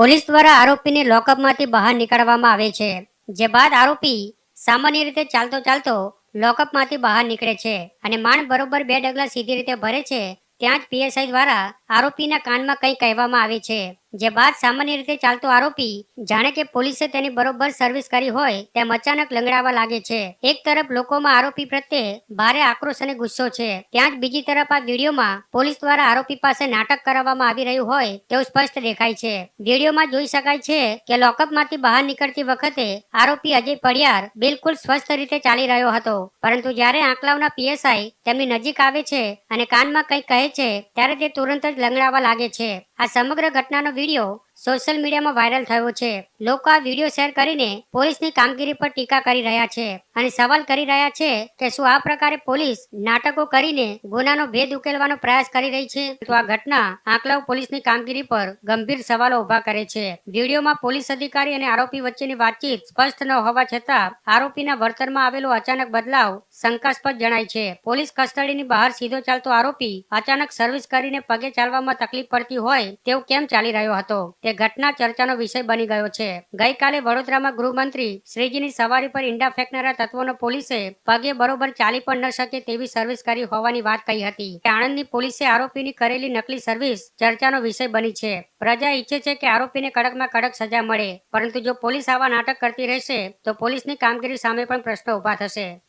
Police દ્વારા આરોપીને લોકઅપમાંથી બહાર નીકાળવામાં આવે છે. જે બાદ આરોપી સામાન્ય રીતે ચાલતો ચાલતો લોકઅપમાંથી બહાર નીકળે છે અને માંડ બરોબર બે ડગલા સીધી રીતે ભરે છે, ત્યાં જ પીએસઆઈ દ્વારા આરોપીના કાનમાં કંઈ કહેવામાં આવે છે. જે બાદ સામાન્ય રીતે ચાલતો આરોપી જાણે કે પોલીસે તેની બરોબર સર્વિસ કરી હોય તેમ અચાનક લંગડાવા લાગે છે. એક તરફ લોકોમાં આરોપી પ્રત્યે ભારે આક્રોશ અને ગુસ્સો છે. ત્યાં જ બીજી તરફ આ વિડીયોમાં પોલીસ દ્વારા આરોપી પાસે નાટક કરાવવામાં આવી રહ્યું હોય તેવું સ્પષ્ટ દેખાય છે. વિડીયોમાં જોઈ શકાય છે કે લોકઅપમાંથી બહાર નીકળતી વખતે આરોપી અજય પડિયાર બિલકુલ સ્વસ્થ રીતે ચાલી રહ્યો હતો. પરંતુ જ્યારે આંકલાવના પીએસઆઈ તેમની નજીક આવે છે અને કાનમાં કંઈક કહે છે, ત્યારે તે તુરંત જ લંગડાવા લાગે છે. આ સમગ્ર ઘટનાનો વીડિયો સોશિયલ મીડિયામાં વાયરલ થયો છે. લોકો આ વીડિયો શેર કરીને પોલીસની કામગીરી પર ટીકા કરી રહ્યા છે અને સવાલ કરી રહ્યા છે કે શું આ પ્રકારે પોલીસ નાટકો કરીને ગુનાનો ભેદ ઉકેલવાનો પ્રયાસ કરી રહી છે? તો આ ઘટના આંકલાવ પોલીસની કામગીરી પર ગંભીર સવાલો ઊભા કરે છે. વિડીયોમાં પોલીસ અધિકારી અને આરોપી વચ્ચેની વાતચીત સ્પષ્ટ ન હોવા છતાં આરોપીના વર્તનમાં આવેલો અચાનક બદલાવ શંકાસ્પદ જણાય છે. પોલીસ કસ્ટડીની બહાર સીધો ચાલતો આરોપી અચાનક સર્વિસ કરીને પગે ચાલવામાં તકલીફ પડતી હોય તેવું કેમ ચાલી રહ્યો હતો? તે ઘટના ચર્ચાનો વિષય બની ગયો છે. ગઈકાલે વડોદરામાં ગૃહમંત્રી શ્રીજીની સવારી પર ઈંડા ફેંકનારા તત્વોનો પોલીસે પગે બરોબર ચાલી પણ ન શકે તેવી સર્વિસ કરી હોવાની વાત કહી હતી. આણંદની પોલીસે આરોપીની કરેલી નકલી સર્વિસ ચર્ચાનો વિષય બની છે. પ્રજા ઈચ્છે છે કે આરોપીને કડકમાં કડક સજા મળે, પરંતુ જો પોલીસ આવા નાટક કરતી રહેશે, તો પોલીસની કામગીરી સામે પણ પ્રશ્નો ઊભા થશે.